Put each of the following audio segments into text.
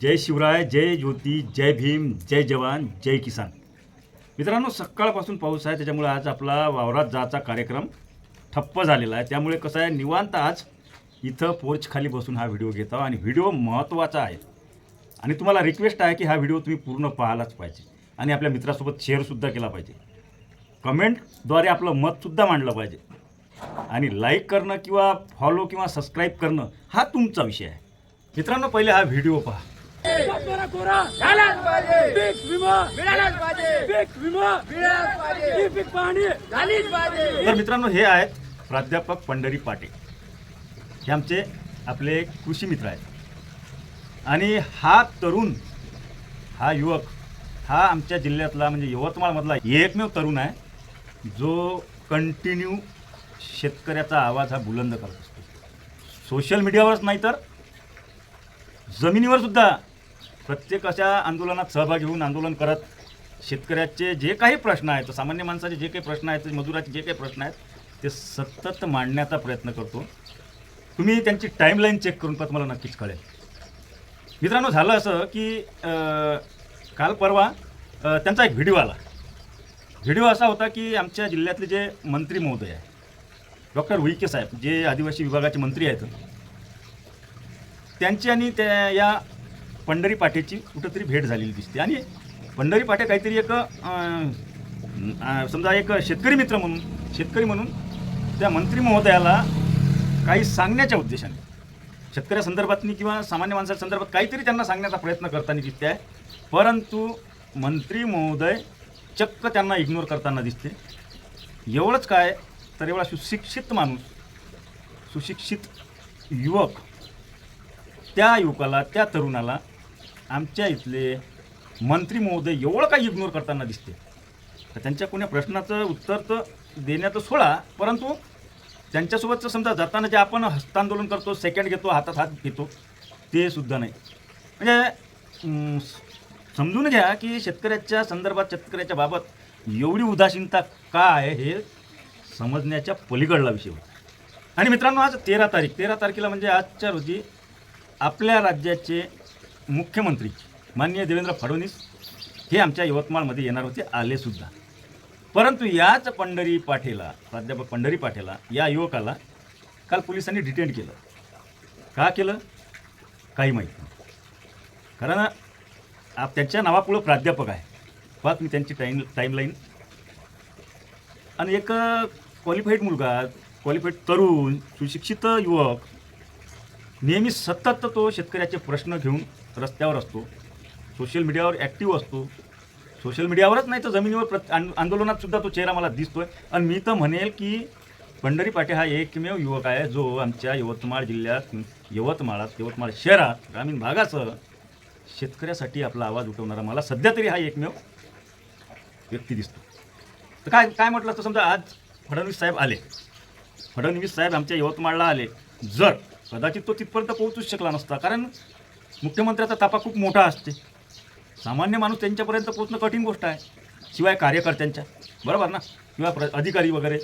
जय शिवराय जय ज्योती जय भीम जय जवान जय किसान. मित्रांनो सकाळपासून पाऊस आहे त्याच्यामुळे आज आपला वावरात जायचा कार्यक्रम ठप्प झालेला आहे. त्यामुळे कसं आहे निवांत आज इथं पोर्चखाली बसून हा व्हिडिओ घेतो आणि व्हिडिओ महत्त्वाचा आहे. आणि तुम्हाला रिक्वेस्ट आहे की हा व्हिडिओ तुम्ही पूर्ण पाहायलाच पाहिजे. आणि आपल्या मित्रासोबत शेअरसुद्धा केला पाहिजे. कमेंटद्वारे आपलं मतसुद्धा मांडलं पाहिजे. आणि लाईक करणं किंवा फॉलो किंवा सबस्क्राईब करणं हा तुमचा विषय आहे. मित्रांनो पहिले हा व्हिडिओ पहा. कोरा झालाच पाहिजे पीक विमा मिळालाच पाहिजे पीक विमा मिळालाच पाहिजे पीक पाहणी झालीच पाहिजे तर मित्रांनो हे आहेत प्राध्यापक पंढरी पाटे हे आमचे आपले कृषी मित्र आहेत. आणि हा तरुण हा युवक हा आमच्या जिल्ह्यातला म्हणजे यवतमाळमधला एकमेव तरुण आहे जो कंटिन्यू शेतकऱ्याचा आवाज हा बुलंद करत असतो. सोशल मीडियावरच नाही तर जमिनीवर सुद्धा प्रत्येक अशा आंदोलनात सहभागी होऊन आंदोलन करत शेतकऱ्याचे जे काही प्रश्न आहेत सामान्य माणसाचे जे काही प्रश्न आहेत मजुराचे जे काही प्रश्न आहेत ते सतत मांडण्याचा प्रयत्न करतो. तुम्ही त्यांची टाईमलाईन चेक करून पण तुम्हाला नक्कीच कळेल. मित्रांनो झालं असं की काल परवा त्यांचा एक व्हिडिओ आला. व्हिडिओ असा होता की आमच्या जिल्ह्यातले जे मंत्री महोदय आहे डॉक्टर उईके साहेब जे आदिवासी विभागाचे मंत्री आहेत त्यांची आणि त्या या पंढरी पाठेची कुठंतरी भेट झालेली दिसते. आणि पंढरी पाठे काहीतरी एक समजा एक शेतकरी मित्र म्हणून शेतकरी म्हणून त्या मंत्री महोदयाला काही सांगण्याच्या उद्देशाने शेतकऱ्यासंदर्भातनी किंवा सामान्य माणसाच्या संदर्भात काहीतरी त्यांना सांगण्याचा प्रयत्न करताना दिसते. आहे परंतु मंत्री महोदय चक्क त्यांना इग्नोर करताना दिसते. एवढंच काय तर एवढा सुशिक्षित माणूस सुशिक्षित युवक त्या युवकाला त्या तरुणाला आमच्या इथले मंत्री महोदय एवढं काही इग्नोर करताना दिसते. तर त्यांच्या कोण्या प्रश्नाचं उत्तर तर देण्याचं सोडा परंतु त्यांच्यासोबतचं समजा जाताना जे आपण हस्तांदोलन करतो सेकंड घेतो हातात हात घेतो ते सुद्धा नाही. म्हणजे समजून घ्या की शेतकऱ्याच्या संदर्भात शेतकऱ्याच्या बाबत एवढी उदासीनता का आहे हे समजण्याच्या पलीकडला विषय होता. आणि मित्रांनो आज तेरा तारीख तेरा तारखेला म्हणजे आजच्या रोजी आपल्या राज्याचे मुख्यमंत्री माननीय देवेंद्र फडणवीस हे आमच्या यवतमाळमध्ये येणार होते आलेसुद्धा परंतु याच पंढरी पाठेला प्राध्यापक पंढरी पाठेला या युवकाला काल पोलिसांनी डिटेन केलं. का केलं? काही माहीत नाही. कारण आप त्यांच्या नावापुढं प्राध्यापक आहे. पाच मी त्यांची टाईम टाईमलाईन आणि एक क्वालिफाईड मुलगा क्वालिफाईड तरुण सुशिक्षित युवक नेहमी सतत तो शेतकऱ्याचे प्रश्न घेऊन रस्त्यावर असतो सोशल मीडियावर ॲक्टिव्ह असतो. सोशल मीडियावरच नाही तर जमिनीवर प्रत आंदोलनात सुद्धा तो चेहरा मला दिसतोय. आणि मी तर म्हणेल की पंढरी पाटे हा एकमेव युवक आहे जो आमच्या यवतमाळ जिल्ह्यात यवतमाळात यवतमाळ शहरात ग्रामीण भागासह शेतकऱ्यासाठी आपला आवाज उठवणारा मला सध्या तरी हा एकमेव व्यक्ती दिसतो. तर काय काय म्हटलं असतं समजा आज फडणवीस साहेब आले. फडणवीस साहेब आमच्या यवतमाळला आले. जर कदाचित तो तिथपर्यंत पोहोचूच शकला नसता. कारण मुख्यमंत्र्याचा तापा खूप मोठा असते. सामान्य माणूस त्यांच्यापर्यंत पोचणं कठीण गोष्ट आहे. शिवाय कार्यकर्त्यांच्या. बरोबर ना? किंवा प्र अधिकारी वगैरे.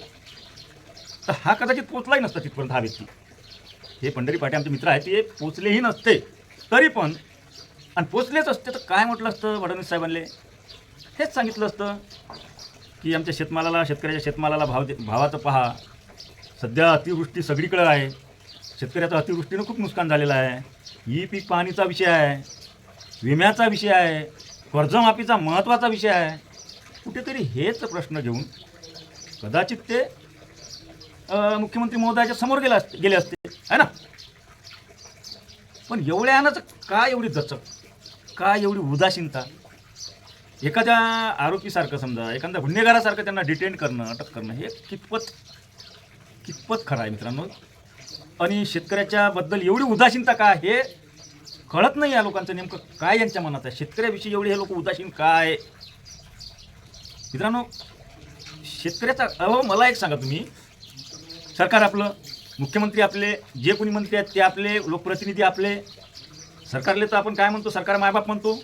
तर हा कदाचित पोचलाही नसता तिथपर्यंत हा व्यक्ती. हे पंढरी पाटे आमचे मित्र आहेत ते पोचलेही नसते. तरी पण आणि पोचलेच असते तर काय म्हटलं असतं फडणवीस साहेबांनी हेच सांगितलं असतं की आमच्या शेतमालाला शेतकऱ्याच्या शेतमालाला भाव दे भावाचं पहा. सध्या अतिवृष्टी सगळीकडे आहे. शेतकऱ्याचं अतिवृष्टीनं खूप नुकसान झालेलं आहे. ही पीक पाहणीचा विषय आहे. विम्याचा विषय आहे. कर्जमाफीचा महत्त्वाचा विषय आहे. कुठेतरी हेच प्रश्न घेऊन कदाचित ते मुख्यमंत्री महोदयाच्या समोर गेला असते गेले असते. आहे ना? पण एवढ्यानंच का एवढी दचक? का एवढी उदासीनता? एखाद्या आरोपीसारखं समजा एखाद्या गुन्हेगारासारखं त्यांना डिटेन करणं अटक करणं हे कितपत कितपत खरं आहे मित्रांनो? आणि शेतकऱ्याच्या बद्दल एवढी उदासीनता का हे कळत नाही या लोकांचं नेमकं काय यांच्या मनात आहे? शेतकऱ्याविषयी एवढे हे लोक उदासीन काय? मित्रांनो शेतकऱ्याचा अहो मला एक सांगा तुम्ही. सरकार आपलं मुख्यमंत्री आपले जे कोणी मंत्री आहेत ते आपले लोकप्रतिनिधी आपले. सरकारले तर आपण काय म्हणतो? सरकार मायबाप म्हणतो.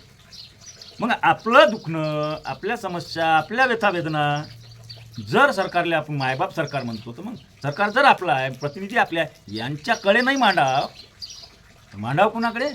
मग आपलं दुखणं आपल्या समस्या आपल्या व्यथा वेदना जर सरकारला आपण मायबाप सरकार म्हणतो तर मग सरकार जर आपला आहे प्रतिनिधी आपल्या यांच्याकडे नाही मांडाव मांडाव कुणाकडे?